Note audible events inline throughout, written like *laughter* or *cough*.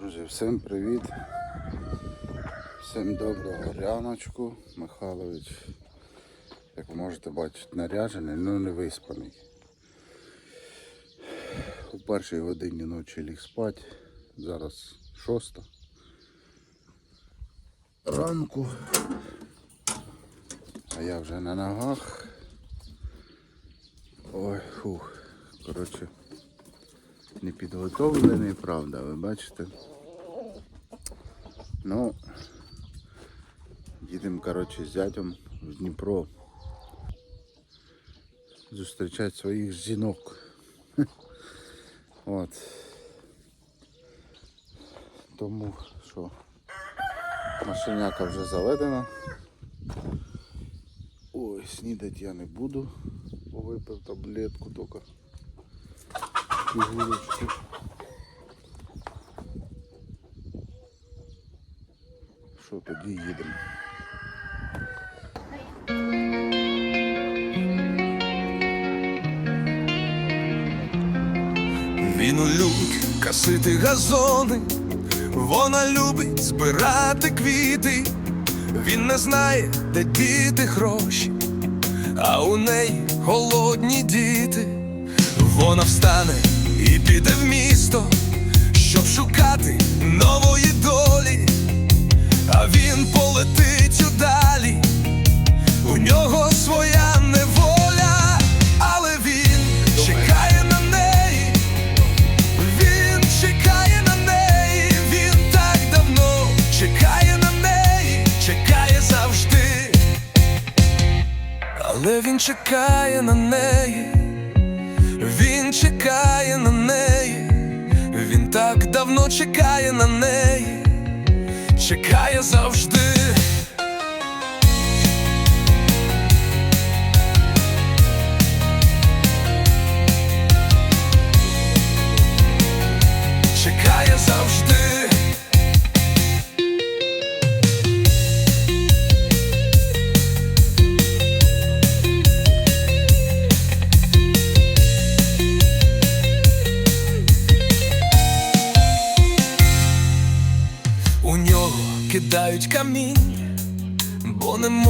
Друзі, всім привіт. Всім доброго раночку. Михайлович, як ви можете бачити, наряджений, але не виспаний. У першій годині ночі ліг спати. Зараз шоста. Ранку. А я вже на ногах. Ой, фух. Коротше, не підготовлений, правда, ви бачите. Ну, їдемо, коротше, з зятем в Дніпро. Зустрічати своїх жінок. *laughs* От. Тому що машиняка вже заведена. Ой, снідати я не буду, бо випив таблетку тільки. Пігулочку. Що тоді їдемо? Він любить косити газони, вона любить збирати квіти. Він не знає, де діти гроші, а у неї голодні діти. Вона встане і піде в місто, щоб шукати нової долі, а він полетить удалі, у нього своя неволя, але він чекає на неї. Він чекає на неї, він так давно чекає на неї, чекає завжди, але він чекає на неї, він чекає на неї, він так давно чекає на неї, чекає завжди. Чекає завжди.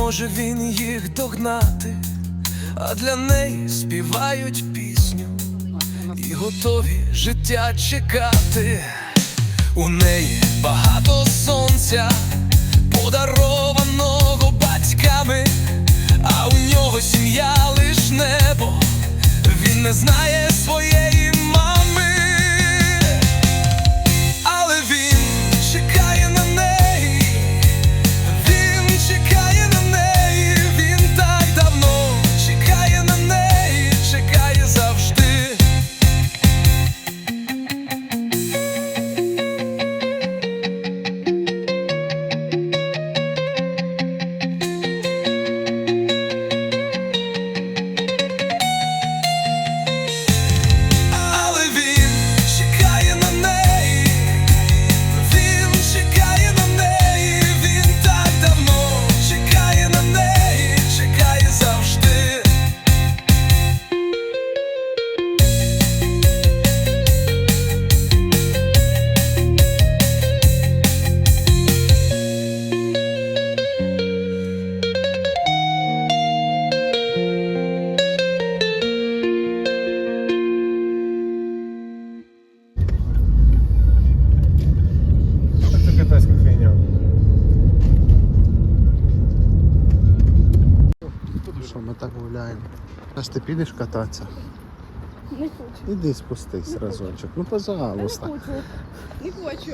Бо не може він їх догнати, а для неї співають пісню і готові життя чекати. У неї багато сонця, подарованого батьками, а у нього сім'я лиш небо, він не знає своєї Що ми так гуляємо? Аж ти підеш кататися? Не хочу. Іди спустись разочок. Ну Не пожалуйста. хочу. Не хочу.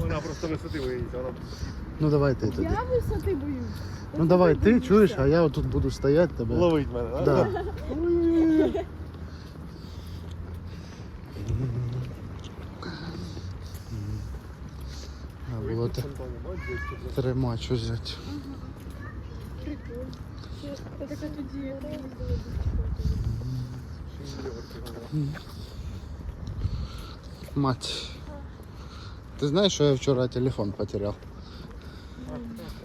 Вона просто висоти боїться. Вона... Ну давай ти туди. Я висоти боюсь. Ну давай ти чуєш, а я отут буду стояти тебе. Ловить мене, а? Да. *laughs* А було тримач взяти. Прикольно. Це така тоді. Мать. Ти знаєш, що я вчора телефон потеряв?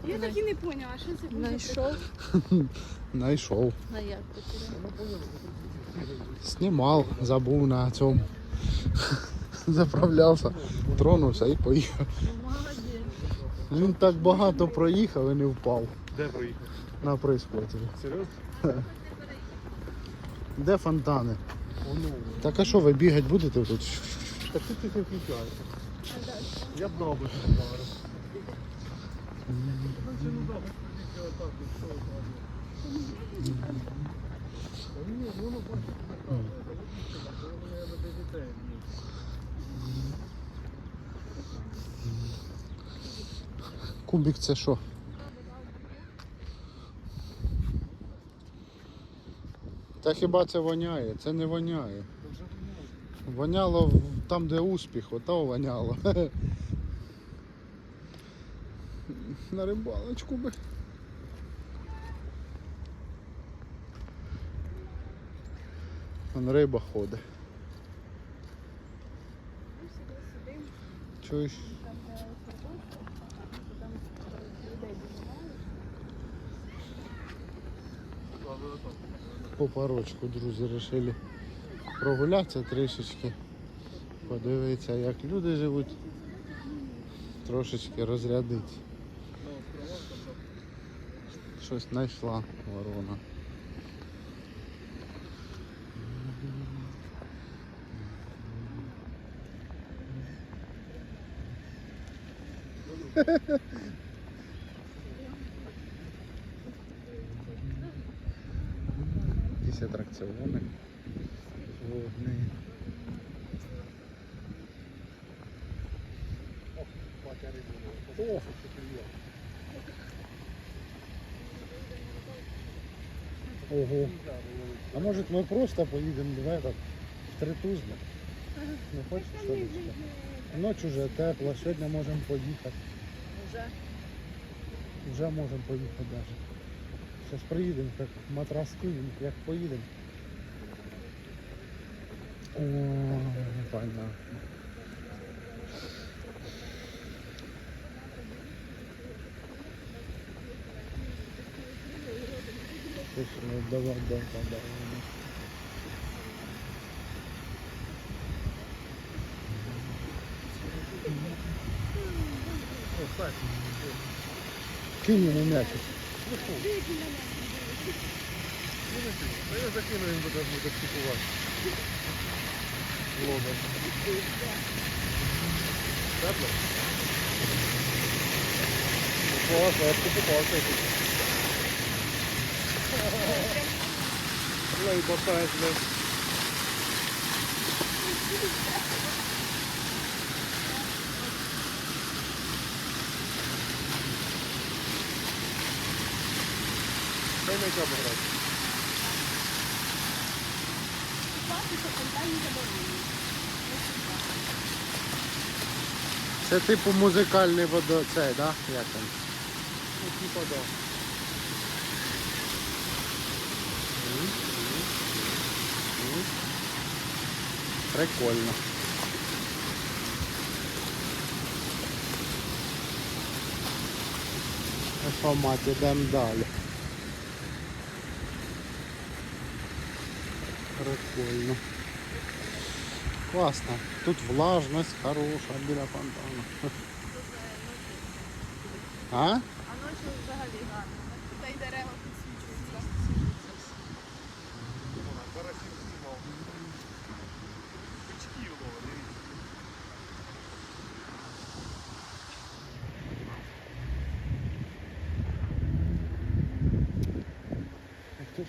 Я так і не поняла, що це буде. Знайшов. *laughs* Найшов. А як потеряв? Знімав, забув на цьому. *laughs* заправлявся, тронувся і поїхав. Він так багато проїхав і не впав Де проїхав? на прискоті. Серйозно? *laughs* Де фонтани? О, ну. Так а що, ви бігати будете тут? Так тут ти не включаєш. Я б дав би цю. Кубик це що? Та хіба це воняє? Це не воняє. Воняло там, де успіх, ото воняло. *laughs* На рибалочку би. Вон риба ходить. Чуєш? По парочку, друзі, вирішили прогулятися трішечки, подивитися, як люди живуть, трошечки розрядити. Щось знайшла ворона. Атракціони. Водні. О! Ого. А может мы просто поедем в этот, в Тритузло? Не хочешь что ли? Ночь уже тепло, сегодня можем поехать. Вже. Вже можемо поїхати даже. Зараз приїдемо, як матраски, як поїдемо. О, понятно. Слушай, ну давай, да, да, да. Кинь йому м'ячик. Та я закину, він буде буде психувати. Лоба. Тепло? Класно, я б покупався тут. Лей бокаєш, блядь. Дай на чому грати. Це типу музикальний водо... Цей, да? Як там? Ну, типа, да. Прикольно. Що, мать, ідемо далі. Прикольно. Класно. Тут влажність хороша біля фонтану. *laughs* А? Ночі взагалі гарно. Та й дерева підсвічуються.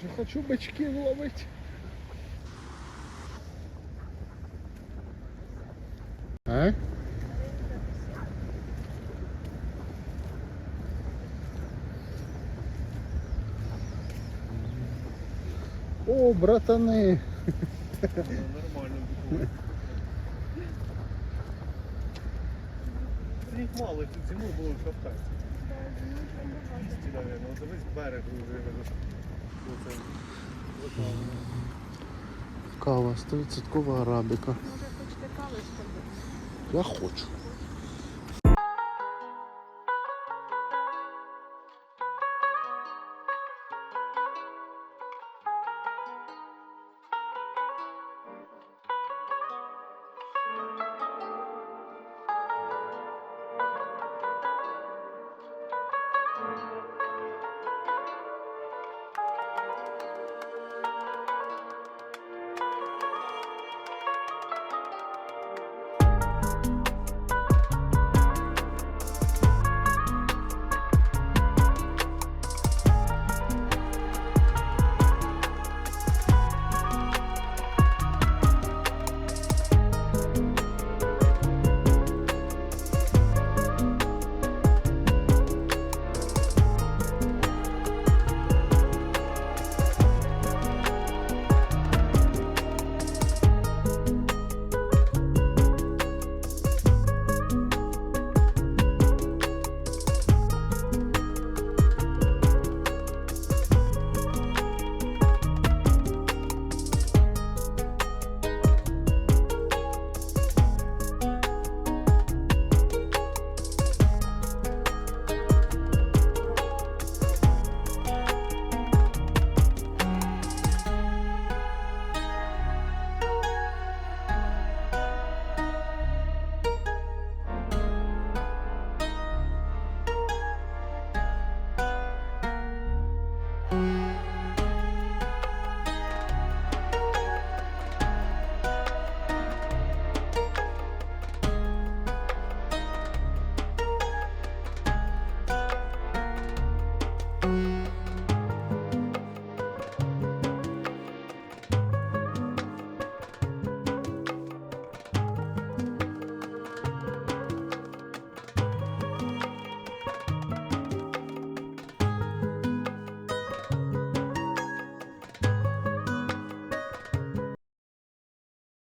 Я хочу бачки ловить. О, братаны. Нормально. Сніг мало, цю зиму було капець. 200, наверное. От берег вже Оце. Оце. Кава, 100% арабіка. Може, хочете кави? Я хочу.